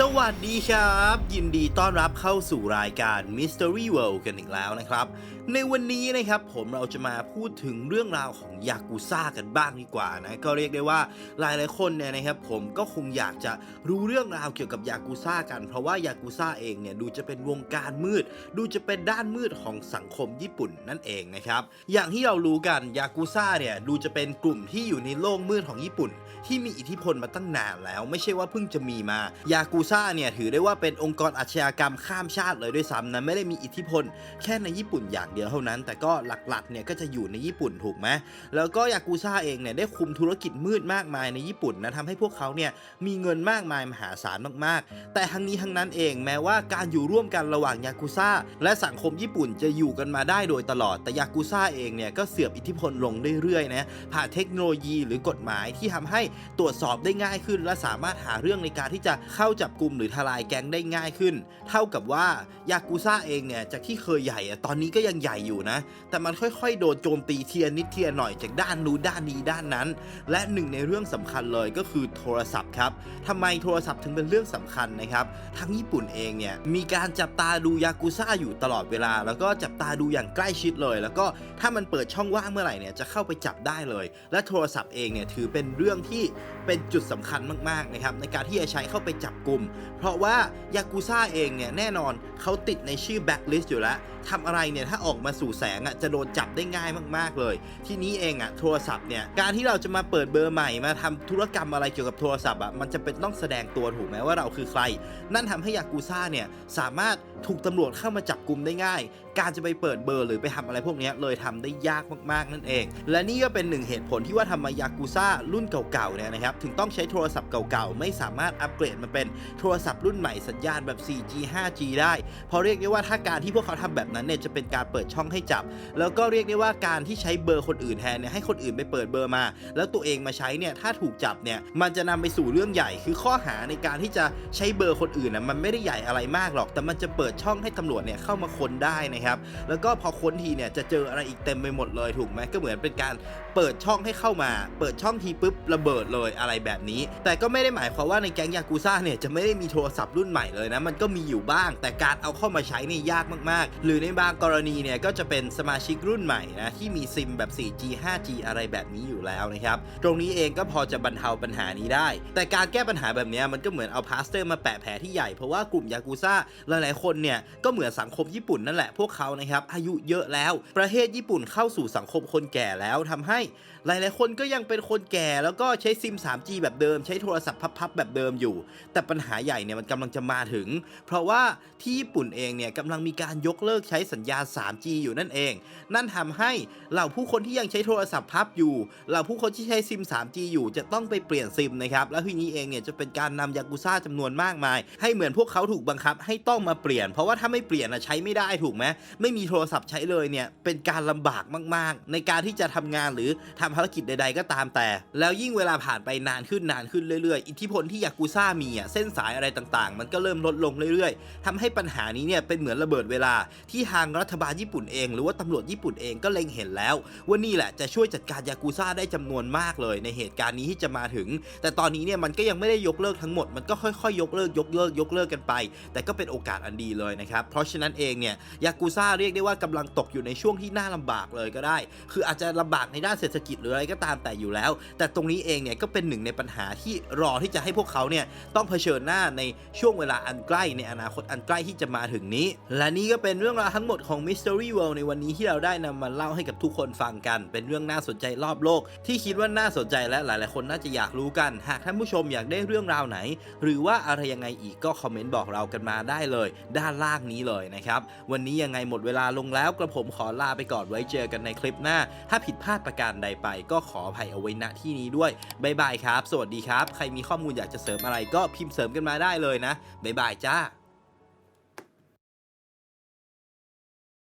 สวัสดีครับ ยินดีต้อนรับเข้าสู่รายการ Mystery World กันอีกแล้วนะครับ ในวันนี้นะครับผมเราจะมาพูดถึงเรื่องราวของยากูซ่ากันบ้างดีกว่านะก็เรียกได้ว่าหลายหลายๆคนเนี่ยนะครับผมก็คงอยากจะรู้เรื่องราวเกี่ยวกับยากูซ่ากัน เพราะว่ายากูซ่าเองเนี่ยดูจะเป็นวงการมืด ดูจะเป็นด้านมืดของสังคมญี่ปุ่นนั่นเองนะครับอย่างที่เรารู้กันยากูซ่าเนี่ยดูจะเป็นกลุ่มที่อยู่ในโลกมืดของญี่ปุ่น ที่มีอิทธิพลมาตั้งนานแล้ว ไม่ใช่ว่าเพิ่งจะมีมายากูซ่าเนี่ยถือได้ว่าเป็นองค์กรอาชญากรรมข้ามชาติเลยด้วยซ้ำนะไม่ได้มีอิทธิพล แค่ในญี่ปุ่นอย่างเดียวเท่านั้น แต่ก็หลักๆเนี่ยก็จะอยู่ในญี่ปุ่นถูกไหมแล้วก็ยากูซ่าเองเนี่ยได้คุมธุรกิจมืดมากมายในญี่ปุ่นนะทำให้พวกเขาเนี่ยมีเงินมากมายมหาศาลมากๆ แต่ทั้งนี้ทั้งนั้นเองแม้ว่าการอยู่ร่วมกันระหว่างยากูซ่าและสังคมญี่ปุ่นจะอยู่กันมาได้โดยตลอดแต่ยากูซ่าเองเนี่ยก็เสื่อมอิทธิพลลงเรื่อยๆนะผ่านเทคโนโลยีหรือกฎหมายที่ทำให้ตรวจสอบได้ง่ายขึ้น และสามารถหาเรื่องในการที่จะเข้าจับกลุ่มหรือทลายแก๊งได้ง่ายขึ้น เท่ากับว่ายากูซ่าเองเนี่ยจากที่เคยใหญ่อะตอนนี้ก็ยังใหญ่อยู่นะ แต่มันค่อยๆ โดนโจมตีเทียนิดเทียหน่อยจากด้านนู้นด้านนี้ด้านนั้น และหนึ่งในเรื่องสำคัญเลยก็คือโทรศัพท์ครับทำไมโทรศัพท์ถึงเป็นเรื่องสำคัญนะครับทั้งญี่ปุ่นเองเนี่ยมีการจับตาดูยากูซ่าอยู่ตลอดเวลา แล้วก็จับตาดูอย่างใกล้ชิดเลย แล้วก็ถ้ามันเปิดช่องว่างเมื่อไหร่เนี่ยจะเข้าไปจับได้เลย และโทรศัพท์เองเนี่ยถือเป็นเรื่องที่เป็นจุดสำคัญมากๆนะครับในการที่จะใช้เข้าไปจับกลุ่มเพราะว่ายากูซ่าเองเนี่ยแน่นอนเขาติดในชื่อแบ็คลิสต์อยู่แล้วทำอะไรเนี่ยถ้าออกมาสู่แสงอะจะโดนจับได้ง่ายมากๆเลย ที่นี้เองอะโทรศัพท์เนี่ยการที่เราจะมาเปิดเบอร์ใหม่มาทำธุรกรรมอะไรเกี่ยวกับโทรศัพท์อะมันจะเป็นต้องแสดงตัวถูกไหมว่าเราคือใคร นั่นทำให้ยากูซ่าเนี่ยสามารถถูกตำรวจเข้ามาจับกลุ่มได้ง่าย การจะไปเปิดเบอร์หรือไปทำอะไรพวกนี้เลยทำได้ยากมากๆนั่นเอง และนี่ก็เป็นหนึ่งเหตุผลที่ว่าทำไมยากูซ่ารุ่นเก่าๆเนี่ยนะครับถึงต้องใช้โทรศัพท์เก่าๆไม่สามารถอัปเกรดมาเป็นโทรศัพท์รุ่นใหม่สัญญาณแบบ 4G 5G ได้ เพราะเรียกได้ว่าถ้าการที่พวกเขาทำแบบนั้นเนี่ยจะเป็นการเปิดช่องให้จับ แล้วก็เรียกได้ว่าการที่ใช้เบอร์คนอื่นแทนเนี่ยให้คนอื่นไปเปิดเบอร์มา แล้วตัวเองมาใช้เนี่ยถ้าถูกจับเนี่ยมันจะนำไปสู่เรื่องใหญ่ คือข้อหาในการที่จะใช้เบอร์คนอื่นนะมันไม่ได้ใหญ่อะไรมากหรอก แต่มันจะเปิดช่องให้ตำรวจเนี่ยเข้ามาค้นได้นะครับแล้วก็พอค้นทีเนี่ยจะเจออะไรอีกเต็มไปหมดเลยถูกไหมก็เหมือนเป็นการเปิดช่องให้เข้ามา เปิดช่องทีปุ๊บระเบิดเลยอะไรแบบนี้ แต่ก็ไม่ได้หมายความว่าในแก๊งยากูซ่าเนี่ยจะไม่ได้มีโทรศัพท์รุ่นใหม่เลยนะ มันก็มีอยู่บ้าง แต่การเอาเข้ามาใช้นี่ยากมากๆ หรือในบางกรณีเนี่ยก็จะเป็นสมาชิกรุ่นใหม่นะที่มีซิมแบบ 4G 5G อะไรแบบนี้อยู่แล้วนะครับ ตรงนี้เองก็พอจะบรรเทาปัญหานี้ได้ แต่การแก้ปัญหาแบบนี้มันก็เหมือนเอาพลาสเตอร์มาแปะแผลที่ใหญ่ เพราะว่ากลุ่มยากูซ่าหลายๆคนเนี่ยก็เหมือนสังคมญี่ปุ่นนั่นแหละพวกเขานะครับอายุเยอะแล้ว ประเทศญี่ปุ่นเข้าสู่สังคมคนแก่แล้วทำให้ หลายๆ คนก็ยังเป็นคนแก่แล้วก็ใช้ซิม 3G แบบเดิม ใช้โทรศัพท์พับๆแบบเดิมอยู่ แต่ปัญหาใหญ่เนี่ยมันกำลังจะมาถึง เพราะว่าที่ญี่ปุ่นเองเนี่ยกำลังมีการยกเลิกใช้สัญญา 3G อยู่นั่นเอง นั่นทำให้เหล่าผู้คนที่ยังใช้โทรศัพท์พับอยู่เหล่าผู้คนที่ใช้ซิม 3G อยู่จะต้องไปเปลี่ยนซิมนะครับแล้วทีนี้เองเนี่ยจะเป็นการนำยากุซ่าจำนวนมากมาย ให้เหมือนพวกเขาถูกบังคับให้ต้องมาเปลี่ยน เพราะว่าถ้าไม่เปลี่ยนอะใช้ไม่ได้ถูกไหมไม่มีโทรศัพท์ใช้เลยเนี่ยเป็นการลำบากมาก ๆ ในการที่จะทำงานหรือทำภารกิจใด ๆ ก็ตามแต่ แล้วยิ่งเวลาผ่านไปนานขึ้นนานขึ้นเรื่อย ๆ อิทธิพลที่ยากุซ่ามีอะเส้นสายอะไรต่างๆ มันก็เริ่มลดลงเรื่อยๆทำให้ปัญหานี้เนี่ยเป็นเหมือนระเบิดเวลาที่ทางรัฐบาลญี่ปุ่นเอง หรือว่าตำรวจญี่ปุ่นเองก็เล็งเห็นแล้ว ว่านี่แหละจะช่วยจัดการยากุซ่าได้จำนวนมากเลย ในเหตุการณ์นี้ที่จะมาถึง แต่ตอนนี้เนี่ยมันก็ยังไม่ได้ยกเลิกทั้งหมดมันก็ค่อยๆ ยกเลิกยกเลิกยกเลิกกันไป แต่ก็เป็นโอกาสอันดีเลยนะครับเพราะฉะนั้นเองเนี่ยยากุซ่าเรียกได้ว่ากำลังตกอยู่ในช่วงที่น่าลำบากเลยก็ได้ คืออาจจะลำบากในด้านเศรษฐกิจหรืออะไรก็ตามแต่อยู่แล้ว แต่ตรงนี้เองเนี่ยก็เป็นหนึ่งในปัญหาที่รอที่จะให้พวกเขาเนี่ยต้องเผชิญหน้าในช่วงเวลาอันใกล้ในอนาคตอันใกล้ที่จะมาถึงนี้ และนี่ก็เป็นเรื่องราวทั้งหมดของ Mystery World ในวันนี้ที่เราได้นำมาเล่าให้กับทุกคนฟังกัน เป็นเรื่องน่าสนใจรอบโลก ที่คิดว่าน่าสนใจและหลาย ๆ คนน่าจะอยากรู้กัน หากท่านผู้ชมอยากได้เรื่องราวไหน หรือว่าอะไรยังไงอีกก็คอมเมนต์บอกเรากันมาได้เลย ด้านล่างนี้เลยนะครับวันนี้ยังไงหมดเวลาลงแล้วกระผมขอลาไปก่อนไว้เจอกันในคลิปหน้า ถ้าผิดพลาดประการใดไป ก็ขออภัยเอาไว้ณที่นี้ด้วยบายบายครับ สวัสดีครับ ใครมีข้อมูลอยากจะเสริมอะไรก็พิมพ์เสริมกันมาได้เลยนะบายบายจ้า